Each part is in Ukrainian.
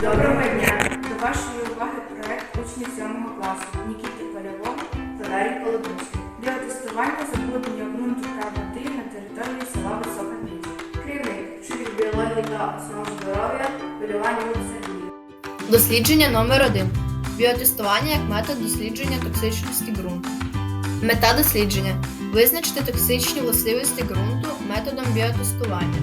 Доброго дня! До вашої уваги проект учнів 7 класу Нікіти Полявого та Дар'ї Колодинської. Біотестування забруднення ґрунту та води на території села Висока Ніч. Керівник вчитель біології та основ здоров'я Полювання Сергій. Дослідження номер 1 Біотестування як метод дослідження токсичності ґрунту. Мета дослідження визначити токсичні властивості ґрунту методом біотестування.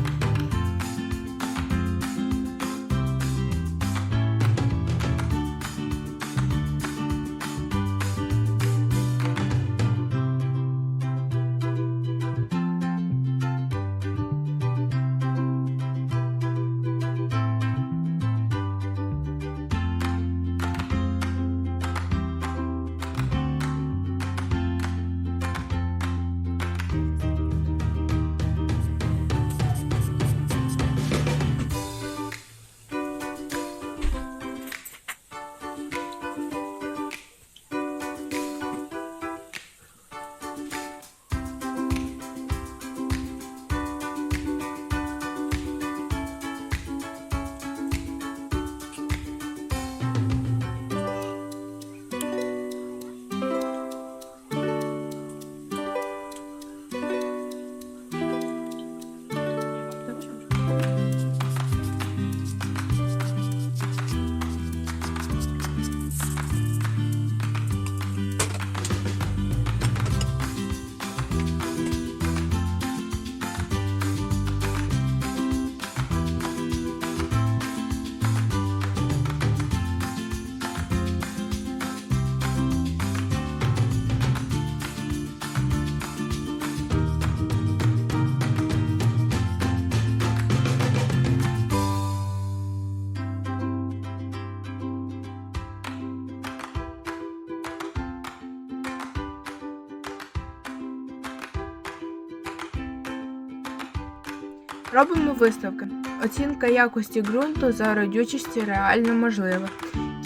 Робимо висновки. Оцінка якості ґрунту за родючості реально можлива.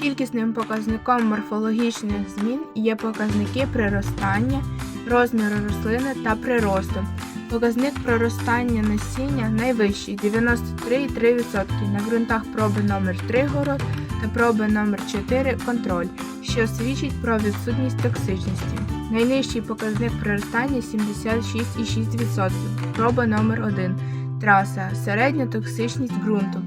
Кількісним показником морфологічних змін є показники приростання, розміру рослини та приросту. Показник проростання насіння найвищий 93,3% на ґрунтах проби номер 3 город та проби номер 4 контроль, що свідчить про відсутність токсичності. Найнижчий показник приростання 76,6%, проба номер 1 Траса середня токсичність ґрунту.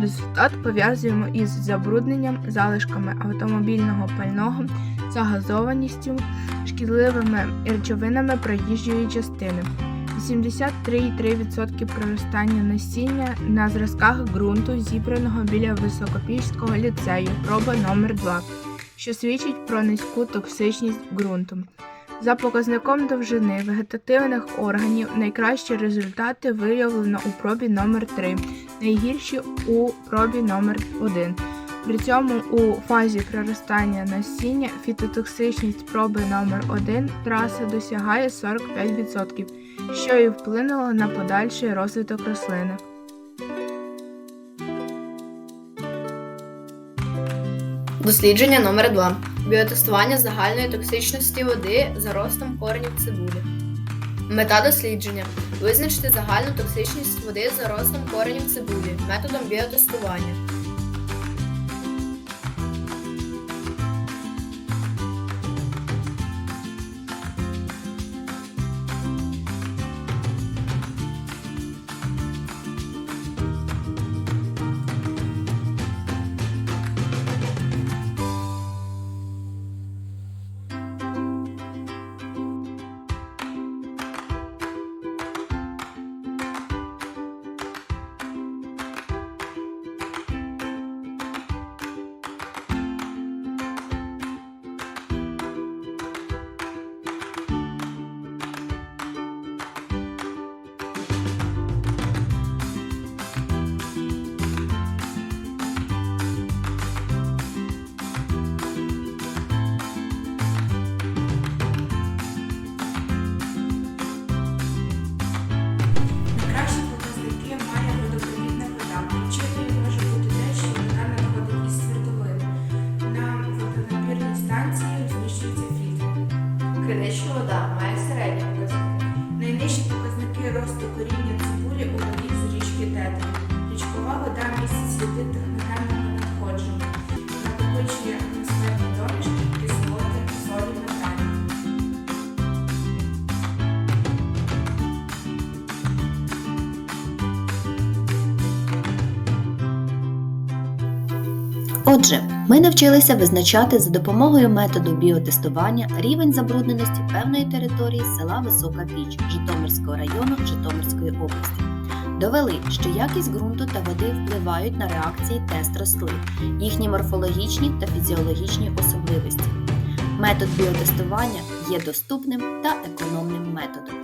Результат пов'язуємо із забрудненням, залишками автомобільного пального, загазованістю, шкідливими речовинами проїжджої частини. 83,3% проростання насіння на зразках ґрунту, зібраного біля Високопільського ліцею, проба номер 2 що свідчить про низьку токсичність ґрунту. За показником довжини вегетативних органів найкращі результати виявлено у пробі номер 3 найгірші у пробі номер 1 При цьому у фазі проростання насіння фітотоксичність проби номер 1 траси досягає 45%, що і вплинуло на подальший розвиток рослини. Дослідження номер 2 Біотестування загальної токсичності води за ростом коренів цибулі. Мета дослідження визначити загальну токсичність води за ростом коренів цибулі методом біотестування. Отже, ми навчилися визначати за допомогою методу біотестування рівень забрудненості певної території села Висока Піч Житомирського району Житомирської області. Довели, що якість ґрунту та води впливають на реакції тест рослин, їхні морфологічні та фізіологічні особливості. Метод біотестування є доступним та економним методом.